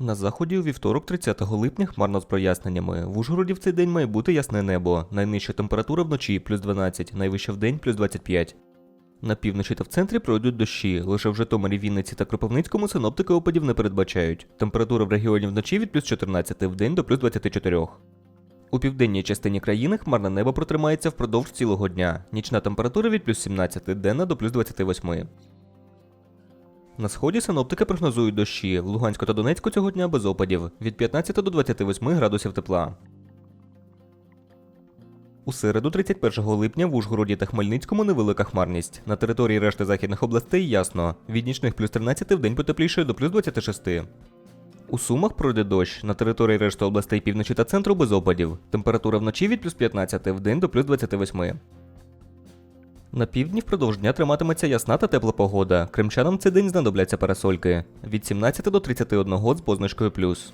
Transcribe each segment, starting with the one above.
На заході у вівторок, 30 липня, хмарно з проясненнями. В Ужгороді в цей день має бути ясне небо. Найнижча температура вночі плюс 12, найвища в день плюс 25. На півночі та в центрі пройдуть дощі. Лише в Житомирі, Вінниці та Кропивницькому синоптики опадів не передбачають. Температура в регіоні вночі від плюс 14 в день до плюс 24. У південній частині країни хмарне небо протримається впродовж цілого дня. Нічна температура від плюс 17, денна до плюс 28. На сході синоптики прогнозують дощі. В Луганську та Донецьку цього дня без опадів від 15 до 28 градусів тепла. У середу, 31 липня, в Ужгороді та Хмельницькому невелика хмарність. На території решти західних областей ясно. Від нічних плюс 13 в день потеплішає до плюс 26. У Сумах пройде дощ. На території решти областей півночі та центру без опадів. Температура вночі від плюс 15 в день до плюс 28. На півдні впродовж дня триматиметься ясна та тепла погода. Кримчанам цей день знадобляться парасольки від 17 до 31 з позначкою плюс.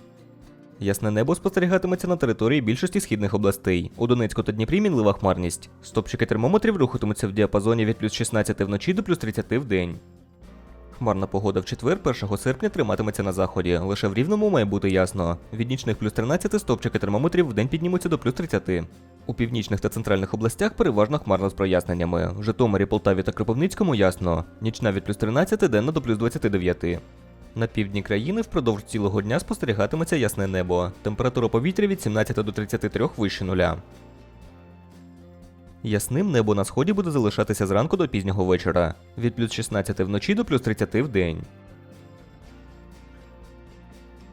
Ясне небо спостерігатиметься на території більшості східних областей. У Донецьку та Дніпрі мінлива хмарність. Стопчики термометрів рухатимуться в діапазоні від плюс 16 вночі до плюс 30 в день. Хмарна погода в четвер, 1 серпня, триматиметься на заході. Лише в рівному має бути ясно. Від нічних плюс 13 стопчики термометрів в день піднімуться до плюс 30. У північних та центральних областях переважно хмарно з проясненнями. В Житомирі, Полтаві та Кропивницькому ясно. Нічна від плюс 13, денна до плюс 29. На півдні країни впродовж цілого дня спостерігатиметься ясне небо. Температура повітря від 17 до 33 вище нуля. Ясним небо на сході буде залишатися зранку до пізнього вечора. Від плюс 16 вночі до плюс 30 в день.